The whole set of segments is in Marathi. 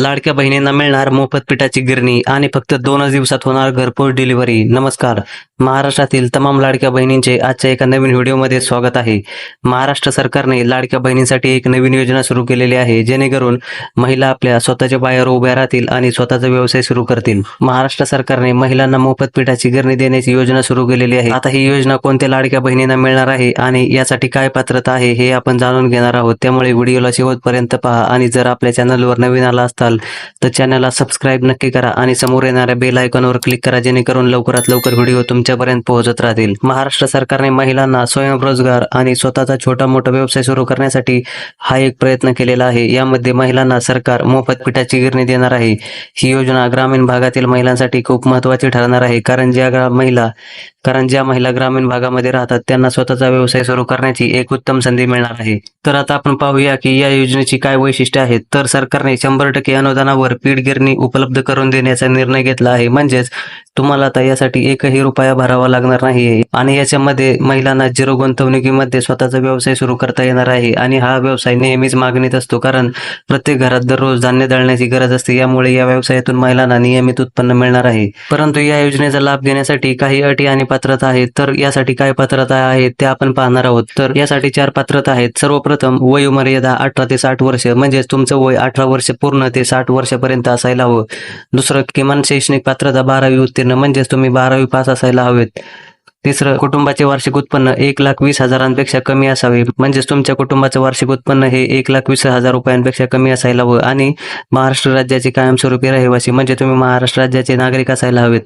लाडक्या बहिणींना मिळणार मोफत पिठाची गिरणी आणि फक्त दोनच दिवसात होणार घरपोच डिलिव्हरी. नमस्कार. महाराष्ट्रातील तमाम लाडक्या बहिणींचे आजच्या एका नवीन व्हिडिओमध्ये स्वागत आहे. महाराष्ट्र सरकारने लाडक्या बहिणींसाठी एक नवीन योजना सुरू केलेली आहे जेणेकरून महिला आपल्या स्वतःच्या पायावर उभ्या राहतील आणि स्वतःचा व्यवसाय सुरू करतील. महाराष्ट्र सरकारने महिलांना मोफत पिठाची गिरणी देण्याची योजना सुरू केलेली आहे. आता ही योजना कोणत्या लाडक्या बहिणींना मिळणार आहे आणि यासाठी काय पात्रता आहे हे आपण जाणून घेणार आहोत. त्यामुळे व्हिडिओला शेवटपर्यंत पहा आणि जर आपल्या चॅनलवर नवीन आला असता असाल तर चॅनलला सबस्क्राईब नक्की करा आणि समोर येणाऱ्या बेल आयकॉनवर क्लिक करा जेणेकरून लवकरात लवकर व्हिडिओ तुमच्यापर्यंत पोहोचत राहतील. महाराष्ट्र सरकारने महिलांना स्वयंरोजगार आणि स्वतःचा छोटा मोठा व्यवसाय सुरू करण्यासाठी हा एक प्रयत्न केलेला आहे. यामध्ये महिलांना सरकार मोफत पिठाची गिरणी देणार आहे. ही योजना ग्रामीण भागातील महिलांसाठी खूप महत्वाची ठरणार आहे. कारण ज्या महिला कारण ज्या महिला ग्रामीण भागामध्ये राहतात त्यांना स्वतःचा व्यवसाय सुरू करण्याची एक उत्तम संधी मिळणार आहे. तर आता आपण पाहूया की या योजनेची काय वैशिष्ट्ये आहेत. तर सरकारने शंभर टक्के अनुदानावर पीठ गिरणी उपलब्ध करून देण्याचा निर्णय घेतला आहे. म्हणजेच तुम्हाला आता यासाठी एकही रुपया भरावा लागणार नाही. आणि याच्यामध्ये महिलांना झिरो गुंतवणुकीमध्ये स्वतःचा व्यवसाय सुरू करता येणार आहे. आणि हा व्यवसाय नेहमीच मागणीत असतो कारण प्रत्येक घरात दररोज धान्य दळण्याची गरज असते. यामुळे या व्यवसायातून महिलांना नियमित उत्पन्न मिळणार आहे. परंतु या योजनेचा लाभ घेण्यासाठी काही अटी आणि पात्रता आहेत. तर यासाठी काय पात्रता आहेत ते आपण पाहणार आहोत. तर यासाठी चार पात्रता आहेत. सर्वप्रथम वयोमर्यादा अठरा ते साठ वर्ष म्हणजेच तुमचं वय अठरा वर्ष पूर्ण ते साठ वर्षापर्यंत असायला हवं. दुसरं किमान शैक्षणिक पात्रता बारावी उत्तीर्ण म्हणजेच तुम्ही बारावी पास असायला हवेत. तिसरं कुटुंबाचे वार्षिक उत्पन्न एक लाख वीस हजारांपेक्षा कमी असावे. म्हणजेच तुमच्या कुटुंबाचं वार्षिक उत्पन्न हे एक लाख वीस हजार रुपयांपेक्षा कमी असायला हवं. आणि महाराष्ट्र राज्याचे कायमस्वरूपी रहिवासी म्हणजे तुम्ही महाराष्ट्र राज्याचे नागरिक असायला हवेत.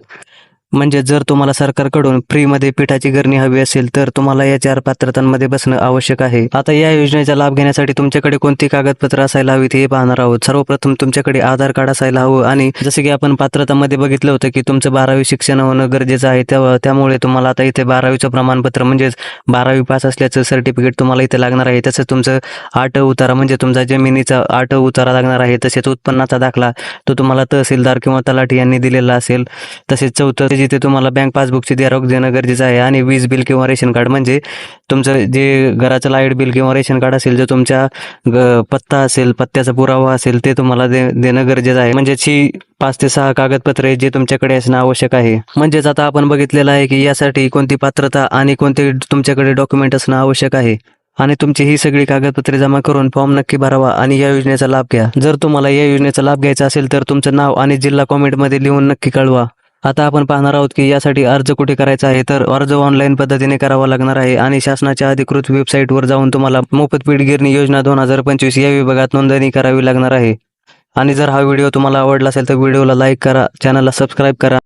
म्हणजे जर तुम्हाला सरकारकडून फ्रीमध्ये पिठाची गिरणी हवी असेल तर तुम्हाला या चार पात्रतांमध्ये बसणं आवश्यक आहे. आता या योजनेचा लाभ घेण्यासाठी तुमच्याकडे कोणती कागदपत्र असायला हवीत हे पाहणार आहोत. सर्वप्रथम तुमच्याकडे आधार कार्ड असायला हवं आणि जसं की आपण पात्रतामध्ये बघितलं होतं की तुमचं बारावी शिक्षण होणं गरजेचं आहे तेव्हा त्यामुळे तुम्हाला आता इथे बारावीचं प्रमाणपत्र म्हणजेच बारावी पास असल्याचं सर्टिफिकेट तुम्हाला इथे लागणार आहे. तसंच तुमचं आठ उतारा म्हणजे तुमचा जमिनीचा आठ उतारा लागणार आहे. तसेच उत्पन्नाचा दाखला तो तुम्हाला तहसीलदार किंवा तलाठी यांनी दिलेला असेल. तसेच चौथं जिथे तुम्हाला बँक पासबुकची देरोग देणं गरजेचं आहे आणि वीज बिल किंवा रेशन कार्ड म्हणजे तुमचं जे घराचं लाइट बिल किंवा रेशन कार्ड असेल जो तुमच्या ग- पत्ता असेल पत्त्याचा पुरावा असेल ते तुम्हाला दे देणं गरजेचं आहे. म्हणजेच ही पाच ते सहा कागदपत्रे जे तुमच्याकडे असणं आवश्यक आहे. म्हणजेच आता आपण बघितलेलं आहे की यासाठी कोणती पात्रता आणि कोणते तुमच्याकडे डॉक्युमेंट असणं आवश्यक आहे. आणि तुमची ही सगळी कागदपत्रे जमा करून फॉर्म नक्की भरावा आणि या योजनेचा लाभ घ्या. जर तुम्हाला या योजनेचा लाभ घ्यायचा असेल तर तुमचं नाव आणि जिल्हा कॉमेंटमध्ये लिहून नक्की कळवा. आता आपण पाहणार आहोत की यासाठी अर्ज कुठे करायचा आहे? तर अर्ज ऑनलाईन पद्धतीने करावा लागणार आहे आणि शासनाच्या अधिकृत वेबसाईटवर जाऊन तुम्हाला मोफत पीठ गिरणी योजना दोन हजार पंचवीस या विभागात नोंदणी करावी लागणार आहे. आणि जर हा व्हिडिओ तुम्हाला आवडला असेल तर व्हिडिओला लाईक करा चॅनलला सबस्क्राईब करा.